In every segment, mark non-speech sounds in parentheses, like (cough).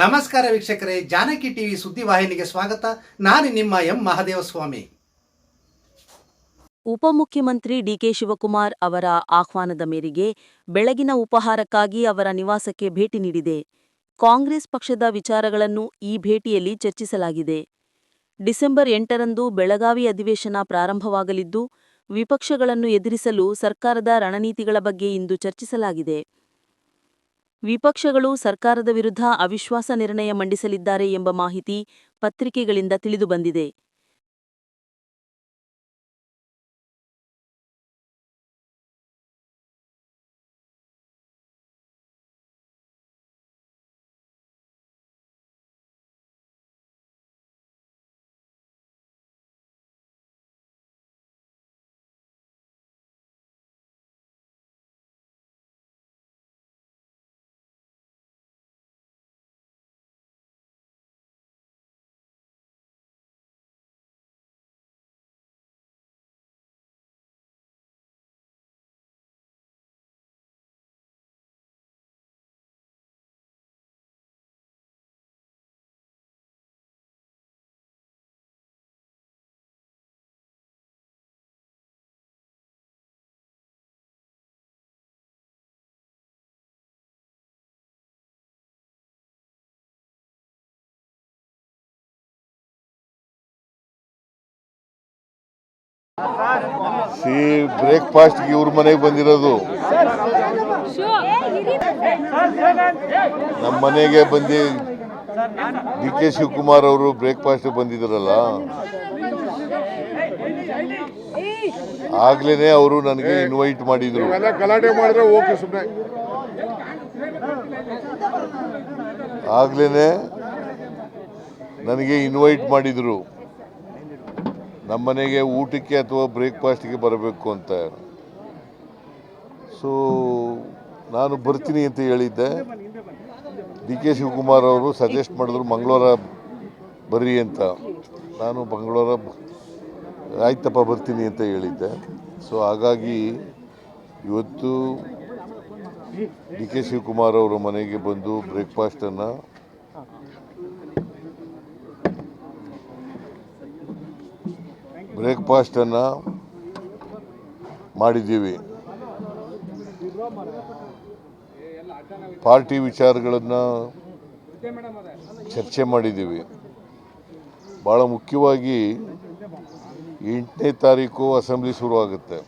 ನಮಸ್ಕಾರ ವೀಕ್ಷಕರೇ, ಜಾನಕಿ ಟಿವಿ ಸುದ್ದಿವಾಹಿನಿಗೆ ಸ್ವಾಗತ. ನಾನು ನಿಮ್ಮ ಎಂ ಮಹದೇವಸ್ವಾಮಿ. ಉಪಮುಖ್ಯಮಂತ್ರಿ ಡಿಕೆ ಶಿವಕುಮಾರ್ ಅವರ ಆಹ್ವಾನದ ಮೇರೆಗೆ ಬೆಳಗಿನ ಉಪಹಾರಕ್ಕಾಗಿ ಅವರ ನಿವಾಸಕ್ಕೆ ಭೇಟಿ ನೀಡಿದೆ. ಕಾಂಗ್ರೆಸ್ ಪಕ್ಷದ ವಿಚಾರಗಳನ್ನು ಈ ಭೇಟಿಯಲ್ಲಿ ಚರ್ಚಿಸಲಾಗಿದೆ. ಡಿಸೆಂಬರ್ ಎಂಟರಂದು ಬೆಳಗಾವಿ ಅಧಿವೇಶನ ಪ್ರಾರಂಭವಾಗಲಿದ್ದು, ವಿಪಕ್ಷಗಳನ್ನು ಎದುರಿಸಲು ಸರ್ಕಾರದ ರಣನೀತಿಗಳ ಬಗ್ಗೆ ಇಂದು ಚರ್ಚಿಸಲಾಗಿದೆ. ವಿಪಕ್ಷಗಳು ಸರ್ಕಾರದ ವಿರುದ್ಧ ಅವಿಶ್ವಾಸ ನಿರ್ಣಯ ಮಂಡಿಸಲಿದ್ದಾರೆ ಎಂಬ ಮಾಹಿತಿ ಪತ್ರಿಕೆಗಳಿಂದ ತಿಳಿದುಬಂದಿದೆ ಸಿ ಬ್ರೇಕ್ಫಾಸ್ಟ್ಗೆ ಇವ್ರ ಮನೆಗೆ ಬಂದಿರೋದು. ನಮ್ಮ ಮನೆಗೆ ಬಂದು ಡಿ ಕೆ ಶಿವಕುಮಾರ್ ಅವರು ಬ್ರೇಕ್ಫಾಸ್ಟ್ ಬಂದಿದ್ರಲ್ಲ. ಆಗ್ಲೇನೆ ಅವರು ನನಗೆ ಇನ್ವೈಟ್ ಮಾಡಿದ್ರು. ಗಲಾಟೆ ಮಾಡಿದ್ರೆ ಓಕೆ ಸುಮ್ಮನೆ ಆಗ್ಲೇನೆ ನನಗೆ ಇನ್ವೈಟ್ ಮಾಡಿದ್ರು. ನಮ್ಮ ಮನೆಗೆ ಊಟಕ್ಕೆ ಅಥವಾ ಬ್ರೇಕ್ಫಾಸ್ಟ್ಗೆ ಬರಬೇಕು ಅಂತ. ಸೊ ನಾನು ಬರ್ತೀನಿ ಅಂತ ಹೇಳಿದ್ದೆ. ಡಿ ಕೆ ಶಿವಕುಮಾರ್ ಅವರು ಸಜೆಸ್ಟ್ ಮಾಡಿದ್ರು ಮಂಗಳವಾರ ಬರ್ರಿ ಅಂತ. ನಾನು ಮಂಗಳವಾರ ಆಯ್ತಪ್ಪ ಬರ್ತೀನಿ ಅಂತ ಹೇಳಿದ್ದೆ. ಸೊ ಹಾಗಾಗಿ ಇವತ್ತು ಡಿ ಕೆ ಶಿವಕುಮಾರ್ ಅವರ ಮನೆಗೆ ಬಂದು ಬ್ರೇಕ್ಫಾಸ್ಟನ್ನು ಬ್ರೇಕ್ಫಾಸ್ಟನ್ನು ಮಾಡಿದ್ದೀವಿ. ಪಾರ್ಟಿ ವಿಚಾರಗಳನ್ನು ಚರ್ಚೆ ಮಾಡಿದ್ದೀವಿ. ಭಾಳ ಮುಖ್ಯವಾಗಿ ಎಂಟನೇ ತಾರೀಕು ಅಸೆಂಬ್ಲಿ ಶುರುವಾಗುತ್ತೆ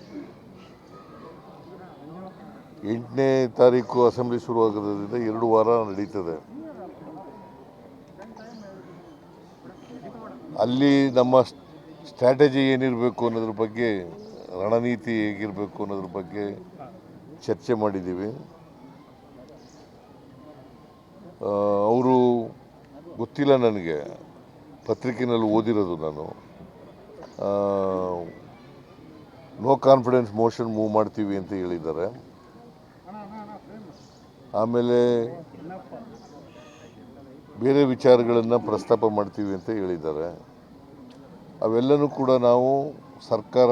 ಎಂಟನೇ ತಾರೀಕು ಅಸೆಂಬ್ಲಿ ಶುರುವಾಗೋದ್ರಿಂದ ಎರಡು ವಾರ ನಡೀತದೆ. ಅಲ್ಲಿ ನಮ್ಮ ಸ್ಟ್ರಾಟಜಿ ಏನಿರಬೇಕು ಅನ್ನೋದ್ರ ಬಗ್ಗೆ, ರಣನೀತಿ ಹೇಗಿರಬೇಕು ಅನ್ನೋದ್ರ ಬಗ್ಗೆ ಚರ್ಚೆ ಮಾಡಿದ್ದೀವಿ. ಅವರು ಗೊತ್ತಿಲ್ಲ ನನಗೆ. ಪತ್ರಿಕೆಯಲ್ಲಿ ಓದಿರೋದು ನಾನು. ನೋ ಕಾನ್ಫಿಡೆನ್ಸ್ ಮೋಷನ್ ಮೂವ್ ಮಾಡ್ತೀವಿ ಅಂತ ಹೇಳಿದ್ದಾರೆ. ಆಮೇಲೆ ಬೇರೆ ವಿಚಾರಗಳನ್ನು ಪ್ರಸ್ತಾಪ ಮಾಡ್ತೀವಿ ಅಂತ ಹೇಳಿದ್ದಾರೆ. ಅವೆಲ್ಲನೂ ಕೂಡ ನಾವು ಸರ್ಕಾರ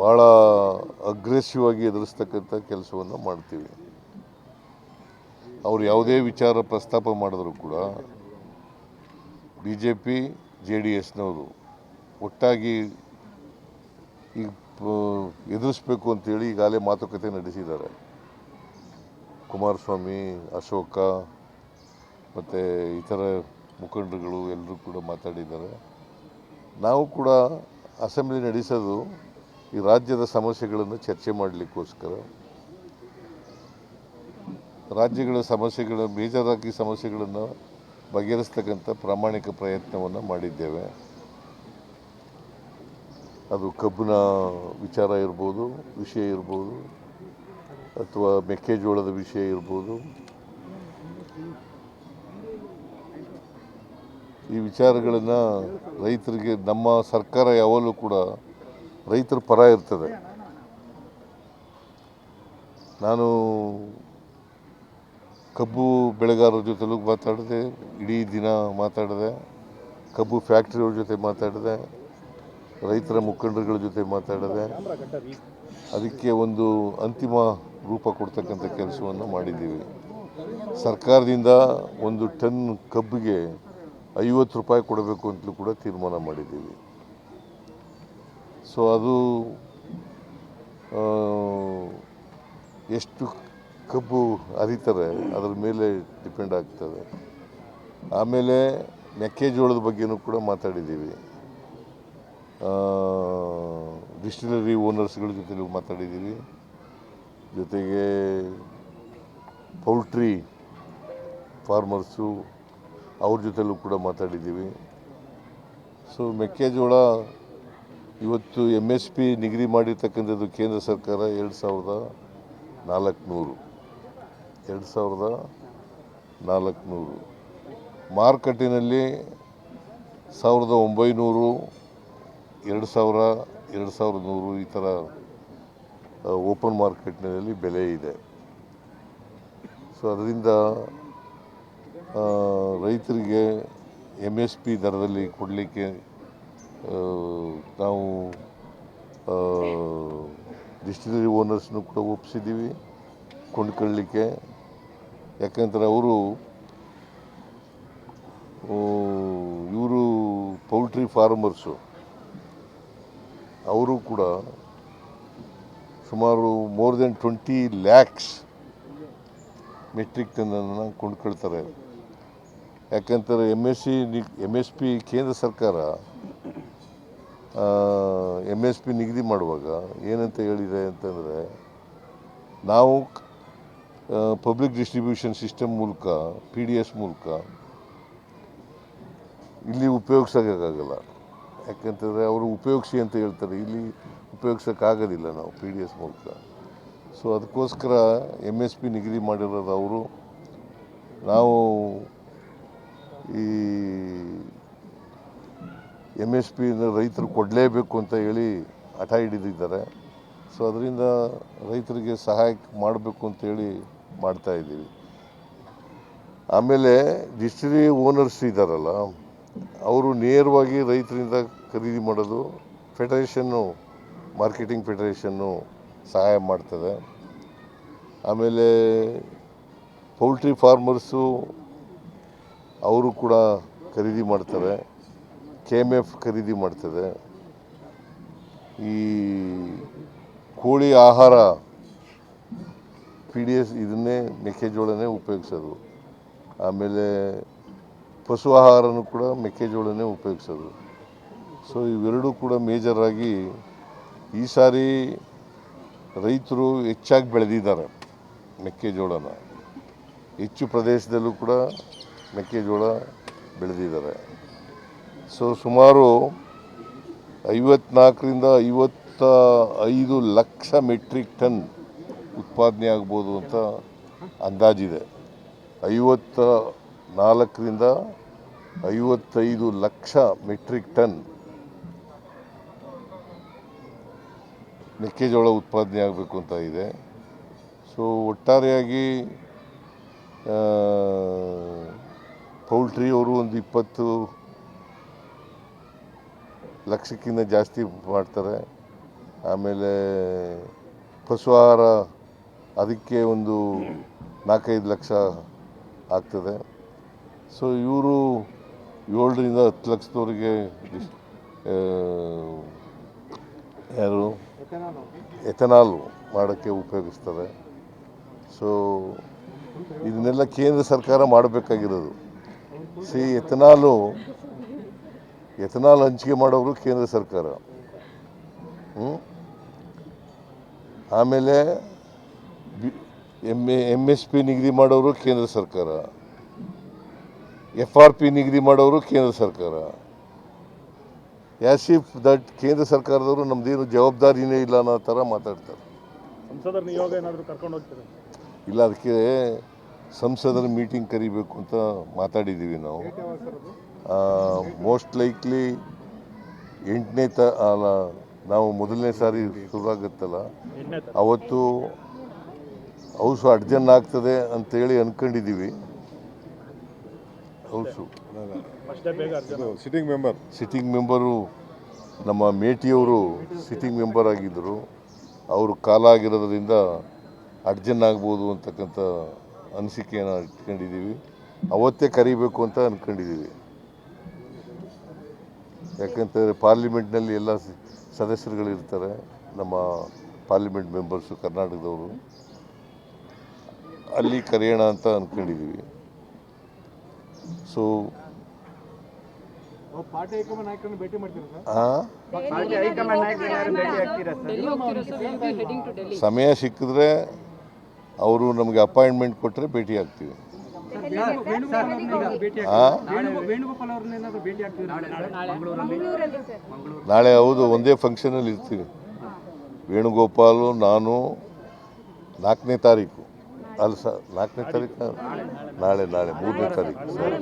ಭಾಳ ಅಗ್ರೆಸಿವ್ ಆಗಿ ಎದುರಿಸ್ತಕ್ಕಂಥ ಕೆಲಸವನ್ನು ಮಾಡ್ತೀವಿ. ಅವರು ಯಾವುದೇ ವಿಚಾರ ಪ್ರಸ್ತಾಪ ಮಾಡಿದ್ರು ಕೂಡ B J P J D ಎಸ್ನವರು ಒಟ್ಟಾಗಿ ಈಗ ಎದುರಿಸ್ಬೇಕು ಅಂತೇಳಿ ಈಗಾಗಲೇ ಮಾತುಕತೆ ನಡೆಸಿದ್ದಾರೆ. ಕುಮಾರಸ್ವಾಮಿ, ಅಶೋಕ ಮತ್ತು ಇತರ ಮುಖಂಡರುಗಳು ಎಲ್ಲರೂ ಕೂಡ ಮಾತಾಡಿದ್ದಾರೆ. ನಾವು ಕೂಡ ಅಸೆಂಬ್ಲಿ ನಡೆಸೋದು ಈ ರಾಜ್ಯದ ಸಮಸ್ಯೆಗಳನ್ನು ಚರ್ಚೆ ಮಾಡಲಿಕ್ಕೋಸ್ಕರ. ರಾಜ್ಯಗಳ ಸಮಸ್ಯೆಗಳ, ಬೇಜಾರಾಗಿ ಸಮಸ್ಯೆಗಳನ್ನು ಬಗೆಹರಿಸ್ತಕ್ಕಂಥ ಪ್ರಾಮಾಣಿಕ ಪ್ರಯತ್ನವನ್ನು ಮಾಡಿದ್ದೇವೆ. ಅದು ಕಬ್ಬಿನ ವಿಚಾರ ಇರ್ಬೋದು, ವಿಷಯ ಇರ್ಬೋದು, ಅಥವಾ ಮೆಕ್ಕೆಜೋಳದ ವಿಷಯ ಇರ್ಬೋದು. ಈ ವಿಚಾರಗಳನ್ನು ರೈತರಿಗೆ, ನಮ್ಮ ಸರ್ಕಾರ ಯಾವಾಗಲೂ ಕೂಡ ರೈತರ ಪರ ಇರ್ತದೆ. ನಾನು ಕಬ್ಬು ಬೆಳೆಗಾರರ ಜೊತೆಲೂ ಮಾತಾಡಿದೆ, ಇಡೀ ದಿನ ಮಾತಾಡಿದೆ, ಕಬ್ಬು ಫ್ಯಾಕ್ಟ್ರಿಯವ್ರ ಜೊತೆ ಮಾತಾಡಿದೆ, ರೈತರ ಮುಖಂಡರುಗಳ ಜೊತೆ ಮಾತಾಡಿದೆ. ಅದಕ್ಕೆ ಒಂದು ಅಂತಿಮ ರೂಪ ಕೊಡ್ತಕ್ಕಂಥ ಕೆಲಸವನ್ನು ಮಾಡಿದ್ದೀವಿ. ಸರ್ಕಾರದಿಂದ ಒಂದು ಟನ್ ಕಬ್ಬಿಗೆ ಐವತ್ತು ರೂಪಾಯಿ ಕೊಡಬೇಕು ಅಂತಲೂ ಕೂಡ ತೀರ್ಮಾನ ಮಾಡಿದ್ದೀವಿ. ಸೊ ಅದು ಎಷ್ಟು ಕಬ್ಬು ಅರಿತಾರೆ ಅದರ ಮೇಲೆ ಡಿಪೆಂಡ್ ಆಗ್ತದೆ. ಆಮೇಲೆ ಮೆಕ್ಕೆಜೋಳದ ಬಗ್ಗೆನೂ ಕೂಡ ಮಾತಾಡಿದ್ದೀವಿ. ಡಿಸ್ಟಿಲರಿ ಓನರ್ಸ್ಗಳ ಜೊತೆಲೂ ಮಾತಾಡಿದ್ದೀವಿ. ಜೊತೆಗೆ ಪೌಲ್ಟ್ರಿ ಫಾರ್ಮರ್ಸು ಅವ್ರ ಜೊತೆಲೂ ಕೂಡ ಮಾತಾಡಿದ್ದೀವಿ. ಸೊ ಮೆಕ್ಕೆಜೋಳ ಇವತ್ತು ಎಂ ಎಸ್ ಪಿ ನಿಗದಿ ಮಾಡಿರ್ತಕ್ಕಂಥದ್ದು ಕೇಂದ್ರ ಸರ್ಕಾರ ಎರಡು ಸಾವಿರದ ನಾಲ್ಕುನೂರು. ಎರಡು ಸಾವಿರದ ನಾಲ್ಕುನೂರು. ಮಾರುಕಟ್ಟೆನಲ್ಲಿ ಸಾವಿರದ ಒಂಬೈನೂರು, ಎರಡು ಸಾವಿರ, ಎರಡು ಸಾವಿರದ ನೂರು ಈ ಥರ ಓಪನ್ ಮಾರ್ಕೆಟ್ನಲ್ಲಿ ಬೆಲೆ ಇದೆ. ಸೊ ಅದರಿಂದ ರೈತರಿಗೆ ಎಂ ಎಸ್ ಪಿ ದರದಲ್ಲಿ ಕೊಡಲಿಕ್ಕೆ ನಾವು ಡಿಸ್ಟಿಲರಿ ಓನರ್ಸ್ನು ಕೂಡ ಒಪ್ಪಿಸಿದ್ದೀವಿ ಕೊಂಡ್ಕೊಳ್ಳಲಿಕ್ಕೆ ಯಾಕಂದರೆ ಅವರು ಇವರು ಪೌಲ್ಟ್ರಿ ಫಾರ್ಮರ್ಸು ಅವರು ಕೂಡ ಸುಮಾರು more than twenty lakhs metric ಟನ್ನನ್ನು ಕೊಂಡ್ಕೊಳ್ತಾರೆ. ಯಾಕಂತಾರೆ M S C M S P ಕೇಂದ್ರ ಸರ್ಕಾರ ಎಂ ಎಸ್ ಪಿ ನಿಗದಿ ಮಾಡುವಾಗ ಏನಂತ ಹೇಳಿದೆ ಅಂತಂದರೆ ನಾವು ಪಬ್ಲಿಕ್ ಡಿಸ್ಟ್ರಿಬ್ಯೂಷನ್ ಸಿಸ್ಟಮ್ ಮೂಲಕ ಪಿ ಡಿ ಎಸ್ ಮೂಲಕ ಇಲ್ಲಿ ಉಪಯೋಗಿಸೋಕ್ಕಾಗಲ್ಲ. ಯಾಕಂತಂದರೆ ಅವರು ಉಪಯೋಗಿಸಿ ಅಂತ ಹೇಳ್ತಾರೆ. ಇಲ್ಲಿ ಉಪಯೋಗಿಸೋಕ್ಕಾಗೋದಿಲ್ಲ ನಾವು ಪಿ ಡಿ ಎಸ್ ಮೂಲಕ. ಸೊ ಅದಕ್ಕೋಸ್ಕರ ಎಂ ಎಸ್ ಪಿ ನಿಗದಿ ಮಾಡಿರೋದು ಅವರು. ನಾವು ಈ ಎಂ ಎಸ್ ಪಿಯಿಂದ ರೈತರು ಕೊಡಲೇಬೇಕು ಅಂತ ಹೇಳಿ ಹಠ ಹಿಡಿದಿದ್ದಾರೆ. ಸೊ ಅದರಿಂದ ರೈತರಿಗೆ ಸಹಾಯ ಮಾಡಬೇಕು ಅಂತೇಳಿ ಮಾಡ್ತಾ ಇದ್ದೀವಿ. ಆಮೇಲೆ ಡಿಸ್ಟ್ರಿ ಓನರ್ಸ್ ಇದ್ದಾರಲ್ಲ ಅವರು ನೇರವಾಗಿ ರೈತರಿಂದ ಖರೀದಿ ಮಾಡೋದು ಫೆಡರೇಷನ್ನು ಮಾರ್ಕೆಟಿಂಗ್ ಫೆಡರೇಷನ್ನು ಸಹಾಯ ಮಾಡ್ತದೆ. ಆಮೇಲೆ ಪೌಲ್ಟ್ರಿ ಫಾರ್ಮರ್ಸು ಅವರು ಕೂಡ ಖರೀದಿ ಮಾಡ್ತಾರೆ. ಕೆ ಎಂ ಎಫ್ ಖರೀದಿ ಮಾಡ್ತದೆ. ಈ ಕೋಳಿ ಆಹಾರ ಪಿ ಡಿ ಎಸ್ ಇದನ್ನೇ ಮೆಕ್ಕೆಜೋಳನೇ ಉಪಯೋಗಿಸೋದು. ಆಮೇಲೆ ಪಶು ಆಹಾರನೂ ಕೂಡ ಮೆಕ್ಕೆಜೋಳನೇ ಉಪಯೋಗಿಸೋದು. ಸೊ, ಇವೆರಡೂ ಕೂಡ ಮೇಜರಾಗಿ ಈ ಸಾರಿ ರೈತರು ಹೆಚ್ಚಾಗಿ ಬೆಳೆದಿದ್ದಾರೆ ಮೆಕ್ಕೆಜೋಳನ. ಹೆಚ್ಚು ಪ್ರದೇಶದಲ್ಲೂ ಕೂಡ ಮೆಕ್ಕೆಜೋಳ ಬೆಳೆದಿದ್ದಾರೆ. ಸೊ ಸುಮಾರು ಐವತ್ನಾಲ್ಕರಿಂದ ಐವತ್ತ ಐದು ಲಕ್ಷ ಮೆಟ್ರಿಕ್ ಟನ್ ಉತ್ಪಾದನೆ ಆಗ್ಬೋದು ಅಂತ ಅಂದಾಜಿದೆ. ಐವತ್ತ ನಾಲ್ಕರಿಂದ ಐವತ್ತೈದು ಲಕ್ಷ ಮೆಟ್ರಿಕ್ ಟನ್ ಮೆಕ್ಕೆಜೋಳ ಉತ್ಪಾದನೆ ಆಗಬೇಕು ಅಂತ ಇದೆ. ಸೊ ಒಟ್ಟಾರೆಯಾಗಿ ಪೌಲ್ಟ್ರಿ ಅವರು ಒಂದು ಇಪ್ಪತ್ತು ಲಕ್ಷಕ್ಕಿಂತ ಜಾಸ್ತಿ ಮಾಡ್ತಾರೆ. ಆಮೇಲೆ ಪಶು ಆಹಾರ ಅದಕ್ಕೆ ಒಂದು ನಾಲ್ಕೈದು ಲಕ್ಷ ಆಗ್ತದೆ. ಸೊ ಇವರು ಏಳರಿಂದ ಹತ್ತು ಲಕ್ಷದವರೆಗೆ ಯಾರು? ಎಥನಾಲ್ ಮಾಡೋಕ್ಕೆ ಉಪಯೋಗಿಸ್ತಾರೆ. ಸೊ ಇದನ್ನೆಲ್ಲ ಕೇಂದ್ರ ಸರ್ಕಾರ ಮಾಡಬೇಕಾಗಿರೋದು. ಸಿ ಎಥನಾಲು ಎಥನಾಲ್ ಹಂಚಿಕೆ ಮಾಡೋರು ಕೇಂದ್ರ ಸರ್ಕಾರ? ಆಮೇಲೆ ಎಂ ಎಂ ಎಸ್ ಪಿ ನಿಗದಿ ಮಾಡೋರು ಕೇಂದ್ರ ಸರ್ಕಾರ. ಎಫ್ ಆರ್ ಪಿ ನಿಗದಿ ಮಾಡೋರು ಕೇಂದ್ರ ಸರ್ಕಾರ. ಯಾಸ್ ಇಫ್ ದಟ್ ಕೇಂದ್ರ ಸರ್ಕಾರದವರು ನಮ್ದೇನು ಜವಾಬ್ದಾರಿನೇ ಇಲ್ಲ ಅನ್ನೋ ಥರ ಮಾತಾಡ್ತಾರೆ. ಸಂಸದರ ನಿಯೋಗ ಏನಾದರೂ ಕರ್ಕೊಂಡು ಹೋಗ್ತೀರಾ? ಇಲ್ಲ ಅದಕ್ಕೆ ಸಂಸದರ ಮೀಟಿಂಗ್ ಕರಿಬೇಕು ಅಂತ ಮಾತಾಡಿದ್ದೀವಿ ನಾವು. ಮೋಸ್ಟ್ ಲೈಕ್ಲಿ ಎಂಟನೇ ತ ಅಲ್ಲ ನಾವು ಮೊದಲನೇ ಸಾರಿ ಶುರುವಾಗುತ್ತಲ್ಲ ಅವತ್ತು ಹೌಸು ಅಡ್ಜನ್ ಆಗ್ತದೆ ಅಂತೇಳಿ ಅಂದ್ಕೊಂಡಿದ್ದೀವಿ house. Sitting member sitting member ನಮ್ಮ ಮೇಟಿಯವರು ಸಿಟ್ಟಿಂಗ್ ಮೆಂಬರ್ ಆಗಿದ್ದರು. ಅವರು ಕಾಲ ಆಗಿರೋದ್ರಿಂದ ಅಡ್ಜನ್ ಆಗ್ಬೋದು ಅಂತಕ್ಕಂಥ ಅನಿಸಿಕೆಯನ್ನು ಇಟ್ಕೊಂಡಿದ್ದೀವಿ. ಅವತ್ತೇ ಕರಿಬೇಕು ಅಂತ ಅಂದ್ಕೊಂಡಿದ್ದೀವಿ ಯಾಕಂತಂದರೆ ಪಾರ್ಲಿಮೆಂಟ್ನಲ್ಲಿ ಎಲ್ಲ ಸದಸ್ಯರುಗಳು ಸದಸ್ಯರುಗಳಿರ್ತಾರೆ ನಮ್ಮ ಪಾರ್ಲಿಮೆಂಟ್ ಮೆಂಬರ್ಸು ಕರ್ನಾಟಕದವರು. ಅಲ್ಲಿ ಕರೆಯೋಣ ಅಂತ ಅಂದ್ಕೊಂಡಿದ್ದೀವಿ ಸೊ ಪಾರ್ಟಿ ಹೈಕಮಾಂಡ್ ನಾಯಕರನ್ನು ಭೇಟಿ ಮಾಡ್ತೀರಾ ಸರ್? ಆ? ಪಾರ್ಟಿ ಹೈಕಮಾಂಡ್ ನಾಯಕರನ್ನ ಭೇಟಿ ಆಗ್ತೀರಾ ಸರ್? ಸಮಯ ಸಿಕ್ಕಿದ್ರೆ ಅವರು ನಮಗೆ ಅಪಾಯಿಂಟ್ಮೆಂಟ್ ಕೊಟ್ಟರೆ ಭೇಟಿ ಆಗ್ತೀವಿ. ನಾಳೆ ಹೌದು ಒಂದೇ ಫಂಕ್ಷನಲ್ಲಿ ಇರ್ತೀವಿ. ವೇಣುಗೋಪಾಲು ನಾನು ನಾಲ್ಕನೇ ತಾರೀಕು. ಅಲ್ಲ ಸರ್ ನಾಲ್ಕನೇ ತಾರೀಕು ನಾಳೆ ನಾಳೆ ಮೂರನೇ ತಾರೀಕು ಸರ್.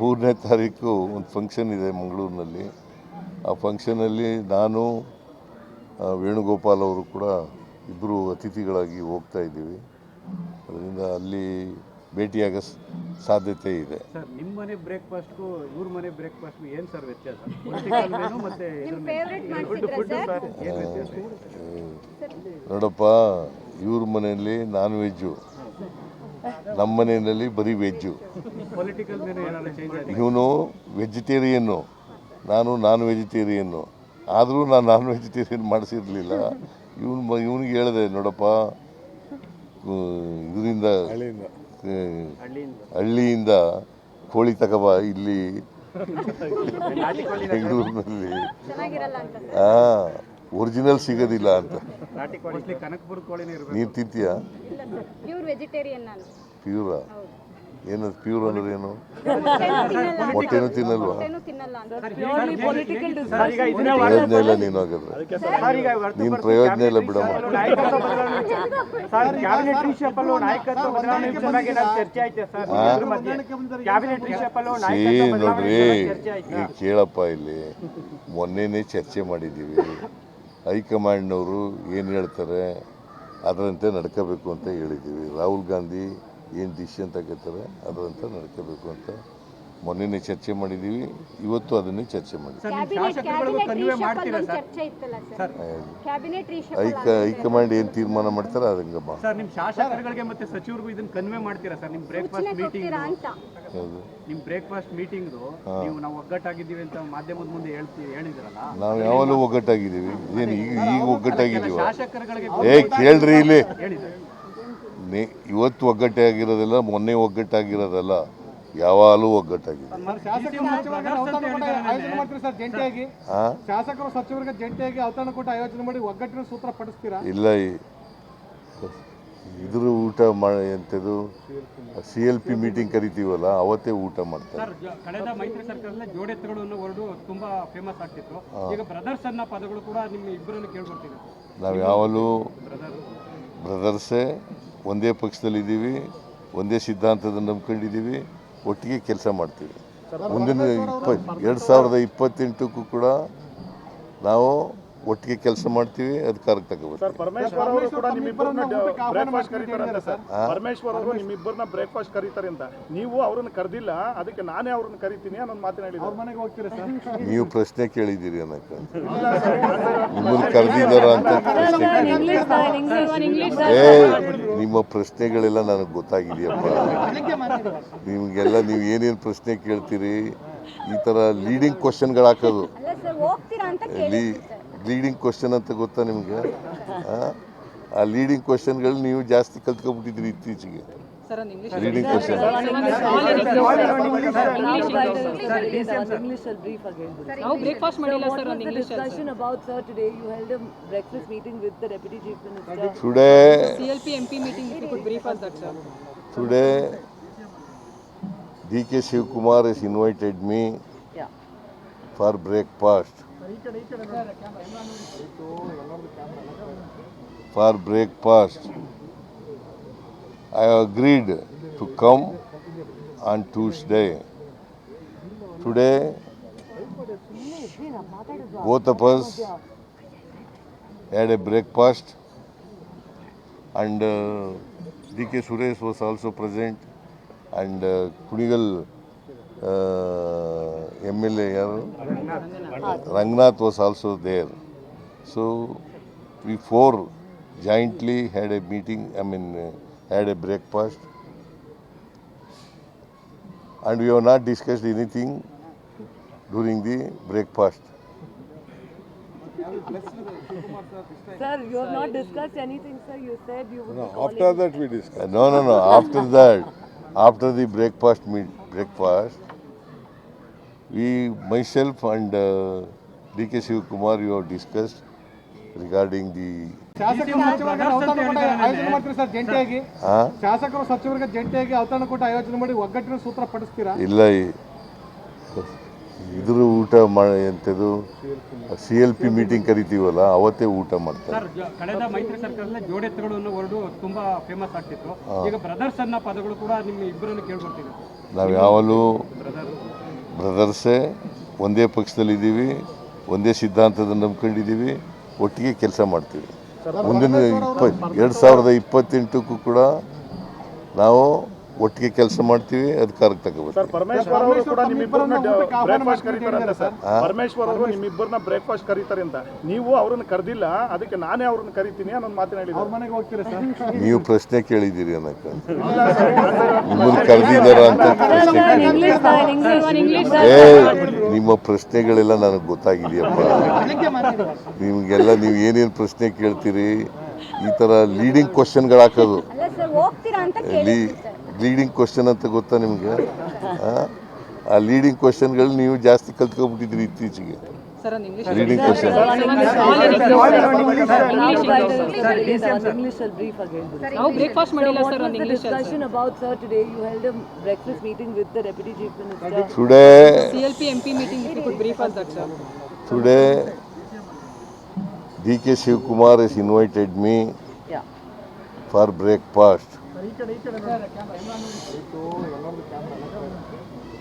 ಮೂರನೇ ತಾರೀಕು. ಒಂದು ಫಂಕ್ಷನ್ ಇದೆ ಮಂಗಳೂರಿನಲ್ಲಿ. ಆ ಫಂಕ್ಷನಲ್ಲಿ ನಾನು ವೇಣುಗೋಪಾಲ್ ಅವರು ಕೂಡ ಇಬ್ಬರು ಅತಿಥಿಗಳಾಗಿ ಹೋಗ್ತಾ ಇದ್ದೀವಿ. ಅದರಿಂದ ಅಲ್ಲಿ ಭೇಟಿಯಾಗೋ ಸ- ಸಾಧ್ಯತೆ ಇದೆ. ಸರ್ ನಿಮ್ಮ ಮನೆ ಬ್ರೇಕ್ಫಾಸ್ಟ್ಗೂ ಇವ್ರ ಮನೆ ಬ್ರೇಕ್ಫಾಸ್ಟ್ಗೂ ಏನು ಸರ್ ವ್ಯತ್ಯಾಸ? (laughs) ಪೊಲಿಟಿಕಲ್ ಮೆನು ಮತ್ತೆ ಇದ್ರ ಫುಡ್ ಸರ್? ಏನು ವ್ಯತ್ಯಾಸ? ನೋಡಪ್ಪ ಇವ್ರ ಮನೆಯಲ್ಲಿ ನಾನ್ ವೆಜ್ಜು. ನಮ್ಮ ಮನೆಯಲ್ಲಿ ಬರೀ ವೆಜ್ಜು. ಪೊಲಿಟಿಕಲ್ ಮೆನು ಏನಾದ್ರು ಚೇಂಜ್ ಆಗಿದೆ? ಇವನು ವೆಜಿಟೇರಿಯನ್ನು ನಾನು ನಾನ್ ವೆಜಿಟೇರಿಯನ್ನು ಆದರೂ ನಾನು ನಾನ್ ವೆಜಿಟೇರಿಯನ್ ಮಾಡಿಸಿರ್ಲಿಲ್ಲ. ಇವನು ಇವನಿಗೆ ಹೇಳಿದೆ ನೋಡಪ್ಪ ಇದರಿಂದ ಹಳ್ಳಿಯಿಂದ. ಕೋಳಿ ತಗಬ ಇಲ್ಲಿ ಬೆಂಗಳೂರಿನಲ್ಲಿ. ಹಾ ಅಂತ. ಹಾಂ ಒರಿಜಿನಲ್ ಸಿಗೋದಿಲ್ಲ ಅಂತ. ನಾಟಿ ಕೋಳಿ. ಕನಕಪುರ ಕೋಳಿನೇ ಇರಬೇಕು. ನೀನು ತಿಂತೀಯಾ? ಇಲ್ಲ ಸರ್ ಪ್ಯೂರ್ ವೆಜಿಟೇರಿಯನ್ ನಾನು. ಪ್ಯೂರಾ ಏನದು ಪ್ಯೂರ್ ಅಂದ್ರೆ ಏನು? ಮೊಟ್ಟೆನೂ ತಿನ್ನಲ್ವಾ? ಪ್ರಯೋಜನ ಇಲ್ಲ ನೀನು ಹಾಗಾದ್ರೆ. ಸರ್ ಈಗ ನೀನು ಪ್ರಯೋಜನ ಇಲ್ಲ ಬಿಡಮ್ಮ. ಬದಲಾವಣೆ ನೋಡ್ರಿ. ಈಗ ಕೇಳಪ್ಪ ಇಲ್ಲಿ. ಮೊನ್ನೆನೇ ಚರ್ಚೆ ಮಾಡಿದ್ದೀವಿ ಹೈಕಮಾಂಡ್ನವರು ಏನು ಹೇಳ್ತಾರೆ? ಅದರಂತೆ ನಡ್ಕೋಬೇಕು ಅಂತ ಹೇಳಿದ್ದೀವಿ ರಾಹುಲ್ ಗಾಂಧಿ ಏನು ಡಿಸಿಷನ್ ತಗೋತಾರೆ ಅದರಂತ ನಡ್ಕೋಬೇಕು ಅಂತ ಮೊನ್ನೆನೇ ಚರ್ಚೆ ಮಾಡಿದ್ದೀವಿ ಇವತ್ತು ಅದನ್ನೇ ಚರ್ಚೆ ಮಾಡಿದ್ದೀವಿ ಹೈಕಮಾಂಡ್ ಏನು ತೀರ್ಮಾನ ಮಾಡ್ತಾರೆ ಅದಂಗಮ್ಮ ಸರ್ ನಿಮ್ ಶಾಸಕರುಗಳಿಗೆ ಮತ್ತೆ ಸಚಿವರಿಗೂ ಇದನ್ನ ಕನ್ವೆ ಮಾಡ್ತೀರಾ ಸರ್ ನಿಮ್ ಬ್ರೇಕ್ಫಾಸ್ಟ್ ಸೂಚನೆ ಮೀಟಿಂಗ್ ಕೊಡ್ತೀರಾ ಅಂತ. ಹೌದು. ನಿಮ್ ಬ್ರೇಕ್ಫಾಸ್ಟ್ ಮೀಟಿಂಗ್ ನೀವು ನಾವು ಒಗ್ಗಟ್ಟಾಗಿದ್ದೀವಿ ಅಂತ ಮಾಧ್ಯಮದ ಮುಂದೆ ಹೇಳ್ತಿ ಹೇಳಿದಿರಲ್ಲ ನಾವು ಯಾವಾಗಲೂ ಒಗ್ಗಟ್ಟಾಗಿದ್ದೀವಿ. ಏನು ಈಗ ಈಗ ಒಗ್ಗಟ್ಟಾಗಿದ್ದೀವಿ ಏ ಕೇಳ್ರಿ ಇಲ್ಲಿ. ನೇ ಇವತ್ತು ಒಗ್ಗಟ್ಟಾಗಿರೋದಿಲ್ಲ ಮೊನ್ನೆ ಒಗ್ಗಟ್ಟಾಗಿರೋದಲ್ಲ ಯಾವಾಗಲೂ ಒಗ್ಗಟ್ಟಾಗಿದೆ? ಶಾಸಕರು ಸಚಿವರಿಗೆ ಜಂಟಿಯಾಗಿ ಅವತರಣ ಕೊಟ್ಟು ಆಯೋಜನೆ ಮಾಡಿ ಒಗ್ಗಟ್ಟಿನ ಸೂತ್ರ ಪಡಿಸ್ತೀರಾ ಇಲ್ಲ ಇದ್ರ ಊಟ ಮಾಡಿ ಎಂಥದ್ದು? ಸಿ ಎಲ್ ಪಿ ಮೀಟಿಂಗ್ ಕರಿತೀವಲ್ಲ ಅವತ್ತೇ ಊಟ ಮಾಡ್ತಾರೆ. ಕಳೆದ ಮೈತ್ರಿ ಸರ್ಕಾರದಲ್ಲಿ ಜೋಡೆತ್ತುಗಳು ಅನ್ನೋ ವರ್ಡು ತುಂಬಾ ಫೇಮಸ್ ಆಗ್ತಿತ್ತು. ಈಗ ಬ್ರದರ್ಸ್ ಅನ್ನೋ ಪದಗಳು ಕೂಡ ನಿಮ್ಮ ಇಬ್ಬರನ್ನು ಕೇಳ್ಕೊಳ್ತೀವಿ ನಾವು ಯಾವಾಗಲೂ ಬ್ರದರ್ಸೇ ಒಂದೇ ಪಕ್ಷದಲ್ಲಿದ್ದೀವಿ ಒಂದೇ ಸಿದ್ಧಾಂತದ ನಂಬ್ಕೊಂಡಿದ್ದೀವಿ ಒಟ್ಟಿಗೆ ಕೆಲಸ ಮಾಡ್ತೀವಿ. ಮುಂದಿನ ಇಪ್ಪ ಎರಡು ಸಾವಿರದ ಇಪ್ಪತ್ತೆಂಟಕ್ಕೂ ಕೂಡ ನಾವು ಒಟ್ಟಿಗೆ ಕೆಲಸ ಮಾಡ್ತೀವಿ ಅಧಿಕಾರಕ್ಕೆ ಕರೆಕ್ಟ್ ಪರಮೇಶ್ವರ್ ಅವರು ಕೂಡ ನಿಮ್ಮಿಬ್ಬರನ್ನ ಬ್ರೇಕ್ಫಾಸ್ಟ್ ಕರೀತಾರಂತೆ ಸರ್. ಪರಮೇಶ್ವರ್ ಅವರು ನಿಮ್ಮಿಬ್ಬರನ್ನ ಬ್ರೇಕ್ಫಾಸ್ಟ್ ಕರೀತಾರೆ ಅಂತ. ನೀವು ಅವ್ರನ್ನ ಕರೆದಿಲ್ಲ ಅದಕ್ಕೆ ನಾನೇ ಅವ್ರನ್ನ ಕರಿತೀನಿ ಅನ್ನೋ ಮಾತನ್ನ ಹೇಳಿದ್ರು ಮನೆಗೆ ಹೋಗ್ತೀರಾ ಸರ್? ನೀವು ಪ್ರಶ್ನೆ ಕೇಳಿದ್ದೀರಿ ಅನ್ನಕ್ಕ. ನಿಮ್ಮನ್ನು ಕರೆದಿದ್ದಾರ ಅಂತ. ಏ ನಿಮ್ಮ ಪ್ರಶ್ನೆಗಳೆಲ್ಲ ನನಗೆ ಗೊತ್ತಾಗಿದೆಯಪ್ಪ. ನಿಮಗೆಲ್ಲ ನೀವು ಏನೇನು ಪ್ರಶ್ನೆ ಕೇಳ್ತೀರಿ? ಈ ಥರ ಲೀಡಿಂಗ್ ಕ್ವಶನ್ಗಳು ಹಾಕೋದು. ಅಲ್ಲ ಸರ್ ಹೋಗ್ತೀರಾ ಅಂತ ಲೀ ಕೇಳಿದ್ವಿ ಸರ್ ಲೀಡಿಂಗ್ ಕ್ವಶನ್ ಅಂತ ಗೊತ್ತಾ ನಿಮಗೆ ಆ ಲೀಡಿಂಗ್ ಕ್ವಶನ್ಗಳು ನೀವು ಜಾಸ್ತಿ ಕಲ್ತ್ಕೊಬಿಟ್ಟಿದ್ರಿ ಇತ್ತೀಚೆಗೆ ಲೀಡಿಂಗ್ ಕ್ವಶನ್ ನಾವು ಬ್ರೇಕ್ಫಾಸ್ಟ್ ಮಾಡಿಲ್ಲ ಸರ್ ಒಂದು English discussion about sir today you held a breakfast meeting with the deputy chief minister today CLP MP meeting if you could brief us that sir today D K Shivakumar has invited me yeah for breakfast. For breakfast, I agreed to come on Tuesday. Today, both of us had a breakfast, and uh, D.K. Suresh was also present, and uh, Kunigal uh, MLA? Rangnath was also there. So we four jointly had a meeting, I mean, uh, had a breakfast. And we have not discussed anything during the breakfast. Sir, you have not discussed anything, sir. You said you would be After that we discuss. Uh, No, no, no. After that, after the breakfast meet, breakfast, we, myself and uh, DK Shivakumar, you have discussed regarding the. ಶಾಸಕರು ಸಚಿವರಿಗೆ ಔತಣಕೂಟ ಆಯೋಜನೆ ಮಾಡ್ತೀರಾ sir ಜಂಟಿಯಾಗಿ Huh? ಶಾಸಕರು ಸಚಿವರಿಗೆ ಜಂಟಿಯಾಗಿ ಔತಣಕೂಟ ಆಯೋಜನೆ ಮಾಡಿ ಒಗ್ಗಟ್ಟಿನ ಸೂತ್ರ ಪಡಿಸ್ತೀರಾ ಇಲ್ಲ ಈ- ಇದ್ರ ಊಟ ಮಾಡಿ ಎಂಥದ್ದು ಸಿ ಎಲ್ ಪಿ ಮೀಟಿಂಗ್ ಕರಿತೀವಲ್ಲ ಅವತ್ತೇ ಊಟ ಮಾಡ್ತಾರೆ. ಸರ್ ಜ- ಕಳೆದ ಮೈತ್ರಿ ಸರ್ಕಾರದಲ್ಲಿ ಜೋಡೆತ್ತುಗಳು ಅನ್ನೋ ವರ್ಡು ತುಂಬಾ ಫೇಮಸ್ ಆಗ್ತಿತ್ತು. ಈಗ ಬ್ರದರ್ಸ್ ಅನ್ನೋ ಪದಗಳು ಕೂಡ ನಿಮ್ಮ ಇಬ್ಬರನ್ನು ಕೇಳ್ಕೊಡ್ತೀವಿ ನಾವು ಯಾವಾಗಲೂ ಬ್ರದರ್ಸೇ ಒಂದೇ ಪಕ್ಷದಲ್ಲಿದ್ದೀವಿ ಒಂದೇ ಸಿದ್ಧಾಂತದ ನಂಬ್ಕೊಂಡಿದ್ದೀವಿ ಒಟ್ಟಿಗೆ ಕೆಲಸ ಮಾಡ್ತೀವಿ. ಮುಂದಿನ ಇಪ್ಪ ಎರಡು ಸಾವಿರದ ಇಪ್ಪತ್ತೆಂಟಕ್ಕೂ ಕೂಡ ನಾವು ಒಟ್ಟಿಗೆ ಕೆಲಸ ಮಾಡ್ತೀವಿ ಅಧಿಕಾರಕ್ಕೆ ಸರ್ ಪರಮೇಶ್ವರ ಪರಮೇಶ್ವರ್ ಅವರು ಕೂಡ ನಿಮ್ಮಿಬ್ಬರನ್ನ ಬ್ರೇಕ್ಫಾಸ್ಟ್ ಕರೀತಾರಂತೆ ಸರ್. ಹಾ? ಅವರು ನಿಮ್ಮಿಬ್ಬರನ್ನ ಬ್ರೇಕ್ಫಾಸ್ಟ್ ಕರೀತಾರೆ ಅಂತ. ನೀವು ಅವ್ರನ್ನ ಕರೆದಿಲ್ಲ ಅದಕ್ಕೆ ನಾನೇ ಅವ್ರನ್ನ ಕರಿತೀನಿ ಅನ್ನೋ ಮಾತನ್ನ ಅವ್ರ ಹೇಳಿದ್ರು ಮನೆಗೆ ಹೋಗ್ತೀರಾ ಸರ್? ನೀವು ಪ್ರಶ್ನೆ ಕೇಳಿದ್ದೀರಿ ಅನ್ನಕ್ಕೆ. ನಿಮ್ಮನ್ನು ಕರೆದಿದ್ದಾರ ಅಂತ ಪ್ರಶ್ನೆ ಕೇಳಿದ್ದೀರಿ. ಏ ನಿಮ್ಮ ಪ್ರಶ್ನೆಗಳೆಲ್ಲ ನನಗೆ ಗೊತ್ತಾಗಿದೆಯಪ್ಪ. ನಿಮಗೆಲ್ಲ ನೀವು ಏನೇನು ಪ್ರಶ್ನೆ ಕೇಳ್ತೀರಿ? ಈ ಥರ ಲೀಡಿಂಗ್ ಕ್ವಶನ್ಗಳು ಹಾಕೋದು. ಅಲ್ಲ ಸರ್ ಹೋಗ್ತೀರಾ ಅಂತ ಲೀ ಲೀಡಿಂಗ್ ಕ್ವಶನ್ ಅಂತ ಗೊತ್ತಾ ನಿಮಗೆ ಆ ಲೀಡಿಂಗ್ ಕ್ವಶನ್ಗಳು ನೀವು ಜಾಸ್ತಿ ಕಲ್ತ್ಕೊಬಿಟ್ಟಿದ್ರಿ ಇತ್ತೀಚೆಗೆ Sir, on English. Leading question English shall brief again. ನಾವು breakfast ಮಾಡಿಲ್ಲ sir on English discussion about sir today you held a breakfast meeting with the deputy chief minister. Today CLP MP meeting if you could brief us that sir. Today D K Shivakumar has invited me Yeah. for breakfast.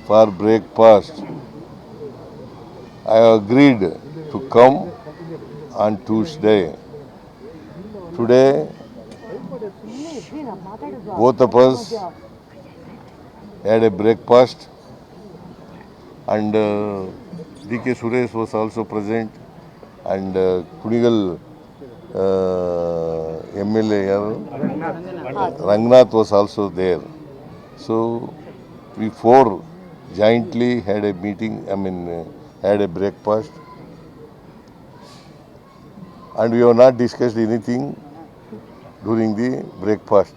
For breakfast, I agreed to come on Tuesday. Today, both of us had a breakfast and uh, DK Suresh was also present and uh, Kunigal MLA ಯಾರು? Rangnath was also there. So we four jointly had a meeting, I mean, uh, had a breakfast. And we have not discussed anything during the breakfast.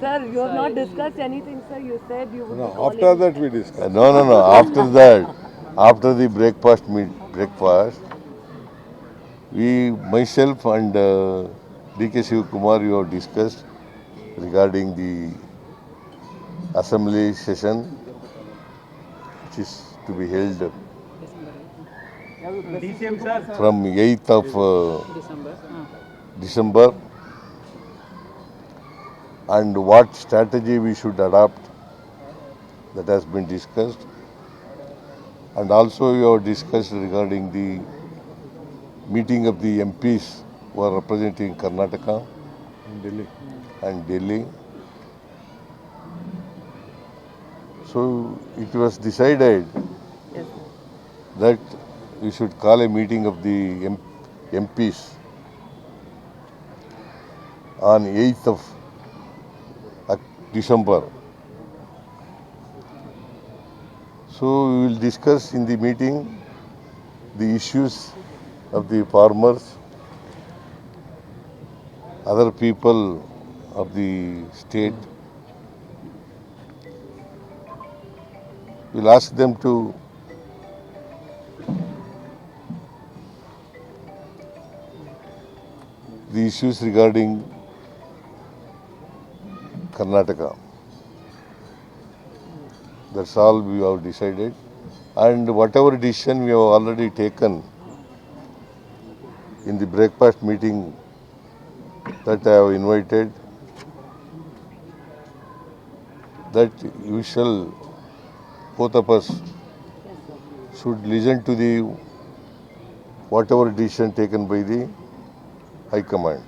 Sir, you have not discussed anything sir. You said you would be calling. After that we discuss. Uh, No, no, no. After that, after the breakfast meet, breakfast, we, myself and uh, DK Shiv Kumar, you have discussed regarding the assembly session which is to be held from 8th of uh, December. And what strategy we should adopt that has been discussed. And also you have discussed regarding the meeting of the MPs who are representing Karnataka Delhi. and Delhi. So it was decided that we should call a meeting of the M- MPs on 8th of December. So we will discuss in the meeting the issues of the farmers, other people of the state. We'll ask them to the issues regarding Karnataka. That's all we have decided. And whatever decision we have already taken in the breakfast meeting that I have invited, that you shall, both of us, should listen to the whatever decision taken by the High Command,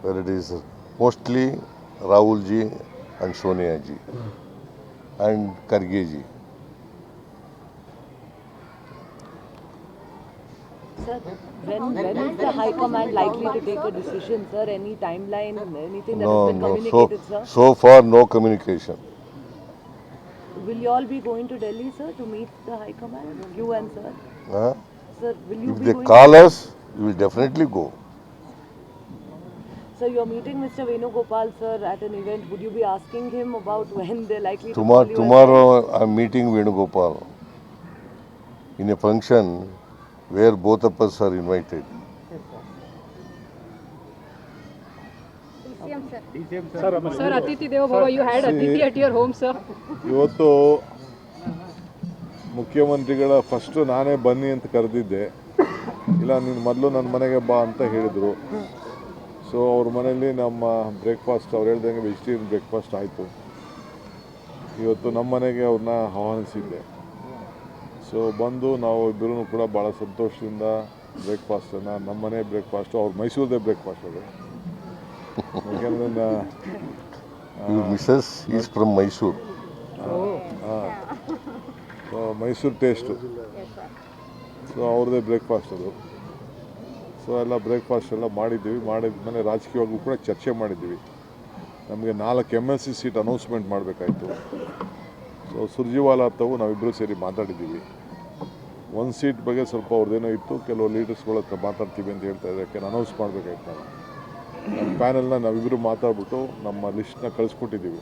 where it is mostly Rahul ji and Sonia ji and Karge ji. Sir, when, when is the High Command likely to take a decision, sir? Any timeline, anything that No, has been no. So, communicated, sir? so far, no communication. Will you all be going to Delhi, sir, to meet the High Command? You and sir? Huh? Sir, will you If be they going? call us, we will definitely go. So you're meeting Mr. Venugopal, sir, at an event. Would you be asking him about (laughs) when they're likely to Tomorrow, call you? and- tomorrow I'm meeting Venugopal in a function where both of us are invited. Sir Sir, Atiti Deva Bhava, you had Atiti at your home, sir. ಇವತ್ತು ಮುಖ್ಯಮಂತ್ರಿಗಳ first ನಾನೇ ಬನ್ನಿ ಅಂತ ಕರೆದಿದ್ದೆ. ಇಲ್ಲ ನೀನು ಮೊದಲು ನನ್ನ ಮನೆಗೆ ಬಾ ಅಂತ ಹೇಳಿದರು. ಸೊ ಅವ್ರ ಮನೆಯಲ್ಲಿ ನಮ್ಮ ಬ್ರೇಕ್ಫಾಸ್ಟ್ ಅವ್ರು ಹೇಳ್ದಂಗೆ ವೆಜಿಟೇರಿಯನ್ ಬ್ರೇಕ್ಫಾಸ್ಟ್ ಆಯಿತು. ಇವತ್ತು ನಮ್ಮ ಮನೆಗೆ ಅವ್ರನ್ನ ಆಹ್ವಾನಿಸಿದ್ದೆ. ಸೊ ಬಂದು ನಾವು ಇಬ್ಬರೂ ಕೂಡ ಭಾಳ ಸಂತೋಷದಿಂದ ಬ್ರೇಕ್ಫಾಸ್ಟನ್ನು ನಮ್ಮ ಮನೆ ಬ್ರೇಕ್ಫಾಸ್ಟು ಅವ್ರ ಮೈಸೂರದೇ ಬ್ರೇಕ್ಫಾಸ್ಟ್ ಅದು. ಯಾಕೆಂದರೆ ನಾ- ಈಸ್ ಫ್ರಮ್ ಮೈಸೂರು ಹಾಂ. ಸೊ ಮೈಸೂರು ಟೇಸ್ಟು ಸೊ ಅವ್ರದ್ದೇ ಬ್ರೇಕ್ಫಾಸ್ಟ್ ಅದು. ಸೊ ಎಲ್ಲ ಬ್ರೇಕ್ಫಾಸ್ಟ್ ಎಲ್ಲ ಮಾಡಿದ್ದೀವಿ. ಮಾಡಿದ್ಮೇಲೆ ರಾಜಕೀಯವಾಗೂ ಕೂಡ ಚರ್ಚೆ ಮಾಡಿದ್ದೀವಿ. ನಮಗೆ ನಾಲ್ಕು M L C seat announcement ಮಾಡಬೇಕಾಯಿತು. So Surjewala ತಾವು ನಾವಿಬ್ಬರೂ ಸೇರಿ ಮಾತಾಡಿದ್ದೀವಿ. ಒಂದು ಸೀಟ್ ಬಗ್ಗೆ ಸ್ವಲ್ಪ ಅವ್ರದ್ದೇನೋ ಇತ್ತು, ಕೆಲವು ಲೀಡರ್ಸ್ಗಳ ಹತ್ರ ಮಾತಾಡ್ತೀವಿ ಅಂತ ಹೇಳ್ತಾ ಇದ್ದಾರೆ. ಯಾಕೆ ಅನೌನ್ಸ್ ಮಾಡಬೇಕಾಯ್ತು ನಾವು ಪ್ಯಾನೆಲ್ನ ನಾವಿಬ್ಬರು ಮಾತಾಡ್ಬಿಟ್ಟು ನಮ್ಮ ಲಿಸ್ಟ್ನ ಕಳಿಸ್ಕೊಟ್ಟಿದ್ದೀವಿ.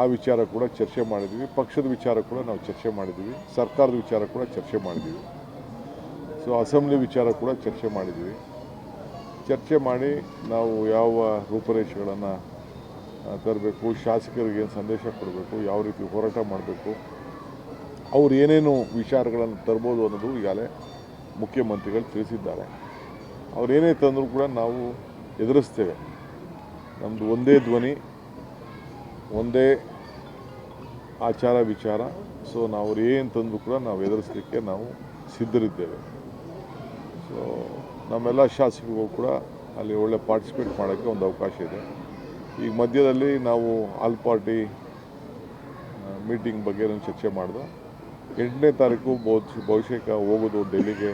ಆ ವಿಚಾರ ಕೂಡ ಚರ್ಚೆ ಮಾಡಿದ್ದೀವಿ. ಪಕ್ಷದ ವಿಚಾರ ಕೂಡ ನಾವು ಚರ್ಚೆ ಮಾಡಿದ್ದೀವಿ. ಸರ್ಕಾರದ ವಿಚಾರ ಕೂಡ ಚರ್ಚೆ ಮಾಡಿದ್ದೀವಿ. ಸೊ ಅಸೆಂಬ್ಲಿ ವಿಚಾರ ಕೂಡ ಚರ್ಚೆ ಮಾಡಿದ್ದೀವಿ. ಚರ್ಚೆ ಮಾಡಿ ನಾವು ಯಾವ ರೂಪರೇಷೆಗಳನ್ನು ತರಬೇಕು, ಶಾಸಕರಿಗೆ ಸಂದೇಶ ಕೊಡಬೇಕು, ಯಾವ ರೀತಿ ಹೋರಾಟ ಮಾಡಬೇಕು ಅವ್ರು ಏನೇನು ವಿಚಾರಗಳನ್ನು ತರ್ಬೋದು ಅನ್ನೋದು ಈಗಾಗಲೇ ಮುಖ್ಯಮಂತ್ರಿಗಳು ತಿಳಿಸಿದ್ದಾರೆ. ಅವ್ರು ಏನೇ ತಂದರೂ ಕೂಡ ನಾವು ಎದುರಿಸ್ತೇವೆ. ನಮ್ಮದು ಒಂದೇ ಧ್ವನಿ, ಒಂದೇ ಆಚಾರ, ವಿಚಾರ. ಸೊ ನಾವು ಅವ್ರು ಏನು ತಂದರೂ ಕೂಡ ನಾವು ಎದುರಿಸಲಿಕ್ಕೆ ನಾವು ಸಿದ್ಧರಿದ್ದೇವೆ. ಸೊ ನಮ್ಮೆಲ್ಲ ಶಾಸಕರಿಗೂ ಕೂಡ ಅಲ್ಲಿ ಒಳ್ಳೆ ಪಾರ್ಟಿಸಿಪೇಟ್ ಮಾಡೋಕ್ಕೆ ಒಂದು ಅವಕಾಶ ಇದೆ. ಈಗ ಮಧ್ಯದಲ್ಲಿ ನಾವು ಆಲ್ ಪಾರ್ಟಿ ಮೀಟಿಂಗ್ ಬಗ್ಗೆ ಚರ್ಚೆ ಮಾಡಿದೆ? ಎಂಟನೇ ತಾರೀಕು ಬಹುಶಃ ಬಹುಶೇಕ ಹೋಗೋದು ಡೆಲ್ಲಿಗೆ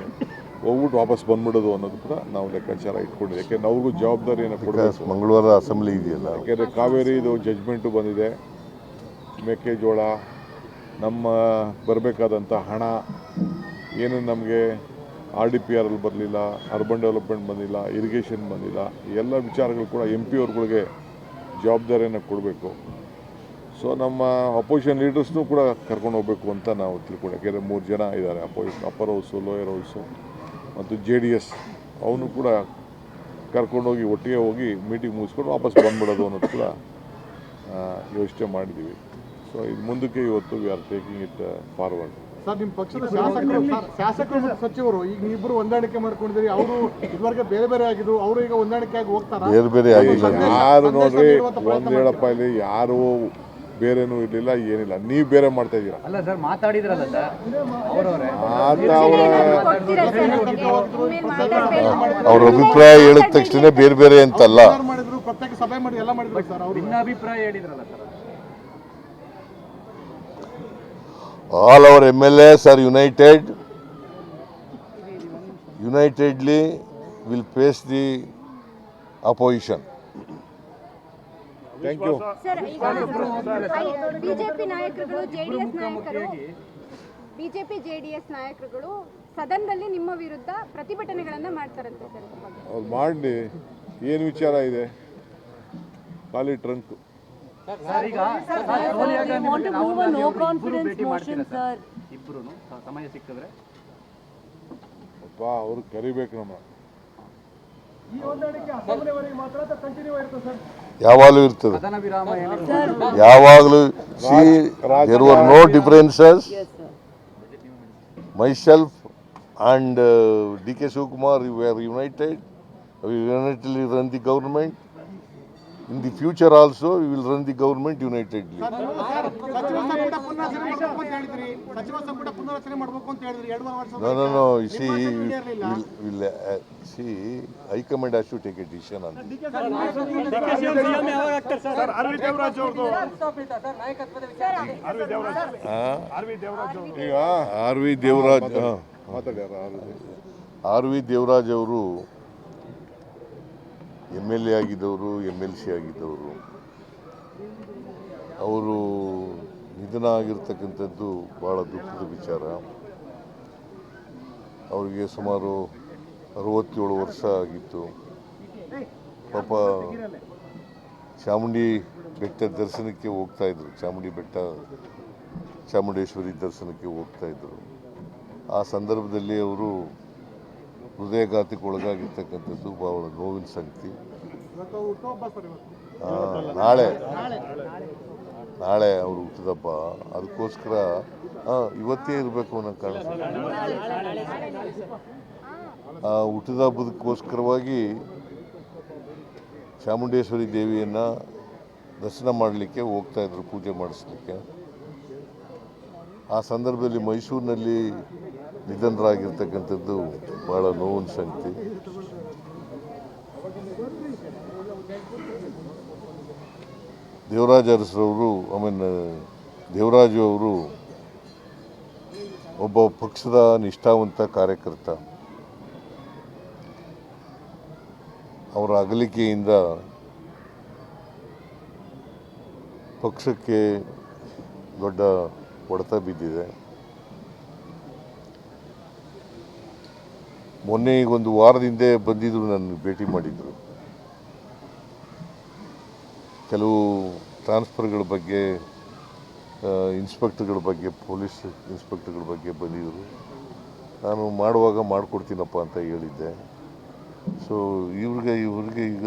ಹೋಗ್ಬಿಟ್ಟು ವಾಪಸ್ ಬಂದ್ಬಿಡೋದು ಅನ್ನೋದು ಕೂಡ ನಾವು ಲೆಕ್ಕಾಚಾರ ಇಟ್ಕೊಂಡಿದ್ದೆ ಯಾಕೆಂದ್ರೆ ಅವ್ರಿಗೂ ಜವಾಬ್ದಾರಿಯನ್ನು ಏನೋ ಕೊಡಬೇಕು? ಮಂಗಳವಾರ ಅಸೆಂಬ್ಲಿ ಇದೆಯಲ್ಲ ಯಾಕೆಂದರೆ ಕಾವೇರಿ ಇದು ಜಜ್ಮೆಂಟು ಬಂದಿದೆ. ಮೆಕ್ಕೆಜೋಳ ನಮ್ಮ ಬರಬೇಕಾದಂಥ ಹಣ ಏನು ನಮಗೆ ಆರ್ ಡಿ ಪಿ ಆರಲ್ಲಿ ಅಲ್ಲಿ ಬರಲಿಲ್ಲ ಅರ್ಬನ್ ಡೆವಲಪ್ಮೆಂಟ್ ಬಂದಿಲ್ಲ ಇರಿಗೇಷನ್ ಬಂದಿಲ್ಲ ಎಲ್ಲ ವಿಚಾರಗಳು ಕೂಡ ಎಂ ಪಿ ಅವ್ರುಗಳಿಗೆ ಜವಾಬ್ದಾರಿಯನ್ನು ಕೊಡಬೇಕು. ಸೊ ನಮ್ಮ ಅಪೋಸಿಷನ್ ಲೀಡರ್ಸ್ನು ಕೂಡ ಕರ್ಕೊಂಡು ಹೋಗಬೇಕು ಅಂತ ನಾವು ತಿಳ್ಕೊಂಡು ಯಾಕೆಂದರೆ ಮೂರು ಜನ ಇದ್ದಾರೆ opposition upper house lower house ಮತ್ತು ಜೆ ಡಿ ಎಸ್ ಅವನು ಕೂಡ ಕರ್ಕೊಂಡೋಗಿ ಒಟ್ಟಿಗೆ ಹೋಗಿ ಮೀಟಿಂಗ್ ಮುಗಿಸ್ಕೊಂಡು ವಾಪಸ್ ಬಂದ್ಬಿಡೋದು ಅನ್ನೋದು ಕೂಡ ಯೋಚನೆ ಮಾಡಿದ್ದೀವಿ. ಸೊ ಇದು ಮುಂದಕ್ಕೆ ಇವತ್ತು we are taking it forward sir ನಿಮ್ಮ ಪಕ್ಷದ ಶಾಸಕರು ಶಾಸಕರು ಸಚಿವರು ಈಗ ಇಬ್ಬರು ಹೊಂದಾಣಿಕೆ ಮಾಡ್ಕೊಂಡಿದ್ದೀರಿ. ಅವರು ಇದುವರೆಗೆ ಬೇರೆ ಬೇರೆ ಆಗಿದ್ರು ಅವರು ಈಗ ಹೊಂದಾಣಿಕೆ ಆಗಿ ಹೋಗ್ತಾರೆ? ಬೇರೆ ಬೇರೆ ಆಗಿಲ್ಲ. ಯಾರು ನೋಡ್ರಿ ಒಂದು ಹೇಳಪ್ಪ ಇಲ್ಲಿ ಯಾರು ಬೇರೆನೂ ಇರಲಿಲ್ಲ ಏನಿಲ್ಲ ನೀವು ಬೇರೆ ಮಾಡ್ತಾ ಇದ್ದೀರಾ ಅಲ್ಲ ಸರ್ ಮಾತಾಡಿದ್ರಲ್ಲ ಸರ್ ಅವರವರೇ ಅವರ ಅಭಿಪ್ರಾಯ ಹೇಳಿದ ತಕ್ಷಣ ಬೇರೆ ಬೇರೆ ಅಂತಲ್ಲ all our M L S are united unitedly will face the opposition all our MLAs are united. Unitedly will face the opposition. Thank you sir ಈಗ ಬಿಜೆಪಿ ನಾಯಕರುಗಳು ಜೆಡಿಎಸ್ ನಾಯಕರು ಬಿಜೆಪಿ ಜೆಡಿಎಸ್ ನಾಯಕರುಗಳು ಸದನದಲ್ಲಿ ನಿಮ್ಮ ವಿರುದ್ಧ ಪ್ರತಿಭಟನೆಗಳನ್ನ ಮಾಡ್ತಾರಂತೆ ಸರ್. ಅವ್ರು ಮಾಡಲಿ. ಏನು ವಿಚಾರ ಇದೆ? ಖಾಲಿ ಟ್ರಂಕ್. ಇಬ್ರು ಸಮಯ ಸಿಕ್ಕಿದ್ರೆ. ಅಪ್ಪ ಅವ್ರು ಕರಿಬೇಕು ನಮ್ಮ. ಈ ಹೊಂದಾಣಿಕೆ ಅಸೆಂಬ್ಲಿವರೆಗೆ ಮಾತ್ರ ಕಂಟಿನ್ಯೂ ಇರ್ತದೆ ಸರ್? ಯಾವಾಗಲೂ ಇರ್ತದೆ. ಯಾವಾಗಲೂ see there were no differences myself and D K Shivakumar you are united united run the government in the future also will run the government unitedly ಸಚಿವಸಂ ಕೂಡ ಪುನರಚನೆ ಹೈ ಕಮಾಂಡ್ ಆಶೂ ಟೇಕ್ ಎ ಡಿಸಿಷನ್ ಅಂತ ದೇಖಿ R V Devaraj ಮಾತಾಡಿ R V Devaraj ಅವರು M L A ಆಗಿದ್ದವರು M L C ಆಗಿದ್ದವರು, ಅವರು ನಿಧನ ಆಗಿರ್ತಕ್ಕಂಥದ್ದು ಭಾಳ ದುಃಖದ ವಿಚಾರ. ಅವರಿಗೆ ಸುಮಾರು ಅರವತ್ತೇಳು ವರ್ಷ ಆಗಿತ್ತು. ಪಾಪ ಚಾಮುಂಡಿ ಬೆಟ್ಟ ದರ್ಶನಕ್ಕೆ ಹೋಗ್ತಾ ಇದ್ರು. ಚಾಮುಂಡಿ ಬೆಟ್ಟ, ಚಾಮುಂಡೇಶ್ವರಿ ದರ್ಶನಕ್ಕೆ ಹೋಗ್ತಾ ಇದ್ರು. ಆ ಸಂದರ್ಭದಲ್ಲಿ ಅವರು ಹೃದಯಘಾತಕ್ಕೆ ಒಳಗಾಗಿರ್ತಕ್ಕಂಥದ್ದು ಬಹಳ ನೋವಿನ ಸಂಗತಿ. ನಾಳೆ. ನಾಳೆ ಅವರು ಹುಟ್ಟಿದಪ್ಪ ಅದಕ್ಕೋಸ್ಕರ ಇವತ್ತೇ ಇರಬೇಕು ಅನ್ನೋ ಕಾರಣ. ಆ ಹುಟ್ಟಿದ ಹಬ್ಬದಕ್ಕೋಸ್ಕರವಾಗಿ ಚಾಮುಂಡೇಶ್ವರಿ ದೇವಿಯನ್ನು ದರ್ಶನ ಮಾಡಲಿಕ್ಕೆ ಹೋಗ್ತಾ ಇದ್ರು ಪೂಜೆ ಮಾಡಿಸ್ಲಿಕ್ಕೆ. ಆ ಸಂದರ್ಭದಲ್ಲಿ ಮೈಸೂರಿನಲ್ಲಿ ನಿಧನರಾಗಿರ್ತಕ್ಕಂಥದ್ದು ಭಾಳ ನೋವಿನ ಸಂಗತಿ. ದೇವರಾಜ ಅರಸರವರು ಐ ಮೀನ್ ದೇವರಾಜು ಅವರು ಒಬ್ಬ ಪಕ್ಷದ ನಿಷ್ಠಾವಂತ ಕಾರ್ಯಕರ್ತ. ಅವರ ಅಗಲಿಕೆಯಿಂದ ಪಕ್ಷಕ್ಕೆ ದೊಡ್ಡ ಹೊಡೆತ ಬಿದ್ದಿದೆ. ಮೊನ್ನೆ ಈಗ ಒಂದು ವಾರದಿಂದ ಹಿಂದೆ ಬಂದಿದ್ರು ನನ್ನ ಭೇಟಿ ಮಾಡಿದ್ರು. ಕೆಲವು ಟ್ರಾನ್ಸ್ಫರ್ಗಳ ಬಗ್ಗೆ ಇನ್ಸ್ಪೆಕ್ಟರ್ಗಳ ಬಗ್ಗೆ ಪೊಲೀಸ್ ಇನ್ಸ್ಪೆಕ್ಟರ್ಗಳ ಬಗ್ಗೆ ಬಂದಿದ್ದರು ನಾನು ಮಾಡುವಾಗ ಮಾಡಿಕೊಡ್ತೀನಪ್ಪ ಅಂತ ಹೇಳಿದ್ದೆ. ಸೊ ಇವ್ರಿಗೆ ಇವ್ರಿಗೆ ಈಗ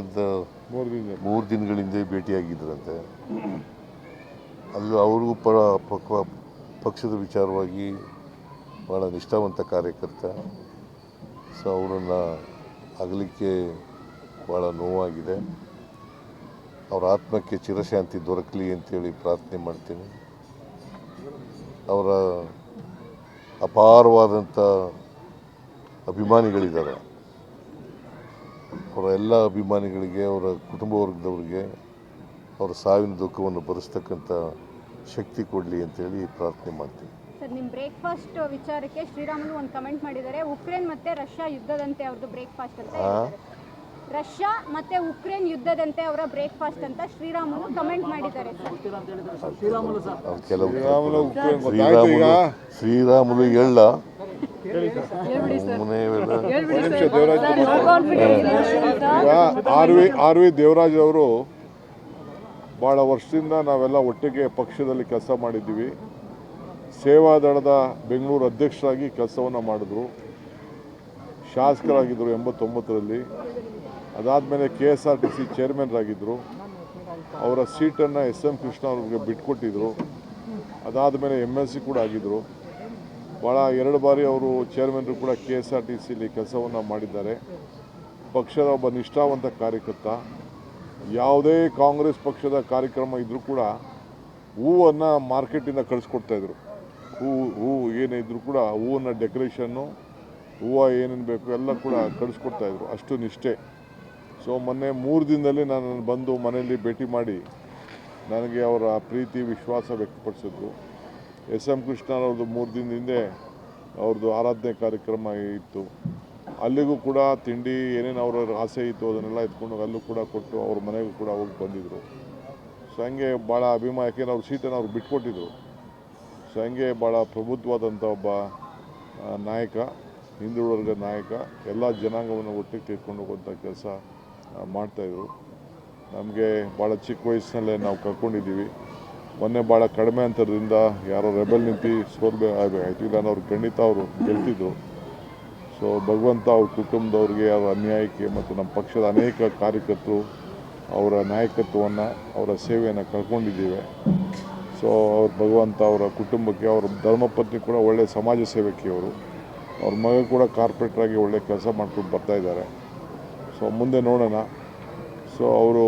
ಮೂರು ದಿನಗಳಿಂದ ಮೂರು ದಿನಗಳ ಹಿಂದೆ ಭೇಟಿಯಾಗಿದ್ರಂತೆ. ಅಲ್ಲಿ ಅವ್ರಿಗೂ ಪರ ಪಕ್ವ ಪಕ್ಷದ ವಿಚಾರವಾಗಿ ಭಾಳ ನಿಷ್ಠಾವಂತ ಕಾರ್ಯಕರ್ತ. ಸೊ ಅವರನ್ನ ಅಗಲಿಕ್ಕೆ ಭಾಳ ನೋವಾಗಿದೆ. ಅವರ ಆತ್ಮಕ್ಕೆ ಚಿರಶಾಂತಿ ದೊರಕಲಿ ಅಂತೇಳಿ ಪ್ರಾರ್ಥನೆ ಮಾಡ್ತೀನಿ. ಅವರ ಅಪಾರವಾದಂಥ ಅಭಿಮಾನಿಗಳಿದ್ದಾರೆ. ಅವರ ಎಲ್ಲ ಅಭಿಮಾನಿಗಳಿಗೆ, ಅವರ ಕುಟುಂಬ ವರ್ಗದವರಿಗೆ ಅವರ ಸಾವಿನ ದುಃಖವನ್ನು ಭರಿಸ್ತಕ್ಕಂಥ ಶಕ್ತಿ ಕೊಡಲಿ ಅಂತೇಳಿ ಪ್ರಾರ್ಥನೆ ಮಾಡ್ತೀನಿ. ಸರ್ ನಿಮ್ಮ ಬ್ರೇಕ್ಫಾಸ್ಟ್ ವಿಚಾರಕ್ಕೆ ಶ್ರೀರಾಮುಲು ಒಂದು ಕಮೆಂಟ್ ಮಾಡಿದ್ದಾರೆ. ಉಕ್ರೇನ್ ಮತ್ತೆ ರಷ್ಯಾ ಯುದ್ಧದಂತೆ ಅವ್ರದ್ದು ಬ್ರೇಕ್ಫಾಸ್ಟ್ ಅಂತ ರಷ್ಯಾ ಮತ್ತೆ ಉಕ್ರೇನ್ ಯುದ್ಧದಂತೆ ಅವರ ಬ್ರೇಕ್ಫಾಸ್ಟ್ ಅಂತ ಶ್ರೀರಾಮುಲು ಕಮೆಂಟ್ ಮಾಡಿದ್ದಾರೆ ಅವ್ರು ಕೆಲವು ಶ್ರೀರಾಮುಲು ಉಕ್ರೇನ್ ಗೊತ್ತಾಯ್ತು ಈಗ. ಶ್ರೀರಾಮುಲು ಶ್ರೀರಾಮುಲು ಎಳ್ಳ ಸುಮ್ಮನೆ ಇವೆಲ್ಲ. ಒಂದು ದೇವರಾಜ್ ಈಗ R V R V Devaraj ಅವರು ಭಾಳ ವರ್ಷದಿಂದ ನಾವೆಲ್ಲ ಒಟ್ಟಿಗೆ ಪಕ್ಷದಲ್ಲಿ ಕೆಲಸ ಮಾಡಿದ್ದೀವಿ. ಸೇವಾದಳದ ಬೆಂಗಳೂರು ಅಧ್ಯಕ್ಷರಾಗಿ ಕೆಲಸವನ್ನು ಮಾಡಿದ್ರು. ಶಾಸಕರಾಗಿದ್ದರು ಎಂಬತ್ತೊಂಬತ್ತರಲ್ಲಿ. ಅದಾದಮೇಲೆ K S R T C ಚೇರ್ಮನ್ರಾಗಿದ್ದರು ಅವರ ಸೀಟನ್ನು ಎಸ್ ಎಂ ಕೃಷ್ಣ ಅವ್ರಿಗೆ ಬಿಟ್ಕೊಟ್ಟಿದ್ರು. ಅದಾದಮೇಲೆ ಎಂ ಎಲ್ ಸಿ ಕೂಡ ಆಗಿದ್ದರು ಭಾಳ ಎರಡು ಬಾರಿ ಅವರು ಚೇರ್ಮನ್ರು ಕೂಡ ಕೆ ಎಸ್ ಆರ್ ಟಿ ಸಿಲಿ ಕೆಲಸವನ್ನು ಮಾಡಿದ್ದಾರೆ. ಪಕ್ಷದ ಒಬ್ಬ ನಿಷ್ಠಾವಂತ ಕಾರ್ಯಕರ್ತ. ಯಾವುದೇ ಕಾಂಗ್ರೆಸ್ ಪಕ್ಷದ ಕಾರ್ಯಕ್ರಮ ಇದ್ದರೂ ಕೂಡ ಹೂವನ್ನು ಮಾರ್ಕೆಟಿಂದ ಕಳಿಸ್ಕೊಡ್ತಾಯಿದ್ರು ಹೂವು ಹೂವು ಏನೇ ಇದ್ದರೂ ಕೂಡ ಹೂವನ್ನು ಡೆಕೋರೇಷನ್ನು, ಹೂವು ಏನೇನು ಬೇಕು ಎಲ್ಲ ಕೂಡ ಕಳಿಸ್ಕೊಡ್ತಾಯಿದ್ರು ಅಷ್ಟು ನಿಷ್ಠೆ ಸೊ ಮೊನ್ನೆ ಮೂರು ದಿನದಲ್ಲಿ ನಾನು ಬಂದು ಮನೆಯಲ್ಲಿ ಭೇಟಿ ಮಾಡಿ ನನಗೆ ಅವರ ಪ್ರೀತಿ, ವಿಶ್ವಾಸ ವ್ಯಕ್ತಪಡಿಸಿದ್ರು. ಎಸ್ ಎಂ ಕೃಷ್ಣರವ್ರದ್ದು ಮೂರು ದಿನದ ಹಿಂದೆ ಅವ್ರದ್ದು ಆರಾಧನೆ ಕಾರ್ಯಕ್ರಮ ಇತ್ತು. ಅಲ್ಲಿಗೂ ಕೂಡ ತಿಂಡಿ ಏನೇನು ಅವರ ಆಸೆ ಇತ್ತು ಅದನ್ನೆಲ್ಲ ಎತ್ಕೊಂಡು ಅಲ್ಲೂ ಕೂಡ ಕೊಟ್ಟು ಅವ್ರ ಮನೆಗೂ ಕೂಡ ಹೋಗಿ ಬಂದಿದ್ದರು ಸೊ ಹಂಗೆ ಭಾಳ ಅಭಿಮಾನ ಯಾಕೆಂದ್ರೆ ಅವ್ರ ಸೀಟನ್ನು ಅವ್ರು ಬಿಟ್ಕೊಟ್ಟಿದ್ರು. ಸೊ ಹಂಗೆ ಭಾಳ ಪ್ರಬುದ್ಧವಾದಂಥ ಒಬ್ಬ ನಾಯಕ, ಹಿಂದುಳಿದ ನಾಯಕ, ಎಲ್ಲ ಜನಾಂಗವನ್ನು ಒಟ್ಟಿಗೆ ತೆಗೆದುಕೊಂಡು ಹೋಗುವಂಥ ಕೆಲಸ ಮಾಡ್ತಾಯಿದ್ರು ನಮಗೆ ಭಾಳ ಚಿಕ್ಕ ವಯಸ್ಸಿನಲ್ಲೇ ನಾವು ಕರ್ಕೊಂಡಿದ್ದೀವಿ. ಮೊನ್ನೆ ಭಾಳ ಕಡಿಮೆ ಅಂತರದಿಂದ ಯಾರೋ ರೆಬೆಲ್ ನಿಂತು ಸೋಲ್ಬೇಕಾಯ್ತು ಇಲ್ಲ ಅವ್ರು ಖಂಡಿತ ಅವರು ಗೆಲ್ತಿದ್ರು. ಸೊ ಭಗವಂತ ಅವ್ರ ಕುಟುಂಬದವ್ರಿಗೆ ಅವರ ಅನ್ಯಾಯಕ್ಕೆ ಮತ್ತು ನಮ್ಮ ಪಕ್ಷದ ಅನೇಕ ಕಾರ್ಯಕರ್ತರು ಅವರ ನಾಯಕತ್ವವನ್ನು, ಅವರ ಸೇವೆಯನ್ನು ಕಳ್ಕೊಂಡಿದ್ದೀವಿ. ಸೊ ಅವ್ರ ಭಗವಂತ ಅವರ ಕುಟುಂಬಕ್ಕೆ, ಅವರ ಧರ್ಮಪತ್ನಿ ಕೂಡ ಒಳ್ಳೆಯ ಸಮಾಜ ಸೇವಕಿ ಅವರು ಅವ್ರ ಮಗ ಕೂಡ ಕಾರ್ಪೊರೇಟ್ರಾಗಿ ಒಳ್ಳೆಯ ಕೆಲಸ ಮಾಡ್ಕೊಂಡು ಬರ್ತಾ ಇದ್ದಾರೆ. ಸೊ ಮುಂದೆ ನೋಡೋಣ. ಸೊ ಅವರು,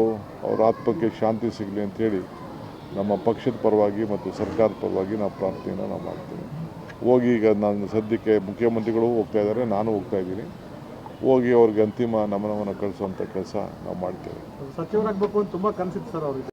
ಅವ್ರ ಆತ್ಮಕ್ಕೆ ಶಾಂತಿ ಸಿಗಲಿ ಅಂತೇಳಿ ನಮ್ಮ ಪಕ್ಷದ ಪರವಾಗಿ ಮತ್ತು ಸರ್ಕಾರದ ಪರವಾಗಿ ನಾವು ಪ್ರಾರ್ಥನೆಯನ್ನು ನಾವು ಮಾಡ್ತೀವಿ. ಹೋಗಿ ಈಗ ನಾನು ಸದ್ಯಕ್ಕೆ ಮುಖ್ಯಮಂತ್ರಿಗಳು ಹೋಗ್ತಾ ಇದ್ದಾರೆ, ನಾನು ಹೋಗ್ತಾ ಇದ್ದೀನಿ. ಹೋಗಿ ಅವ್ರಿಗೆ ಅಂತಿಮ ನಮನವನ್ನು ಕಳಿಸುವಂಥ ಕೆಲಸ ನಾವು ಮಾಡ್ತೇವೆ. ಸಚಿವರಾಗಬೇಕು ಅಂತ ತುಂಬ ಕನಸಿತ್ತು ಸರ್ ಅವ್ರಿಗೆ.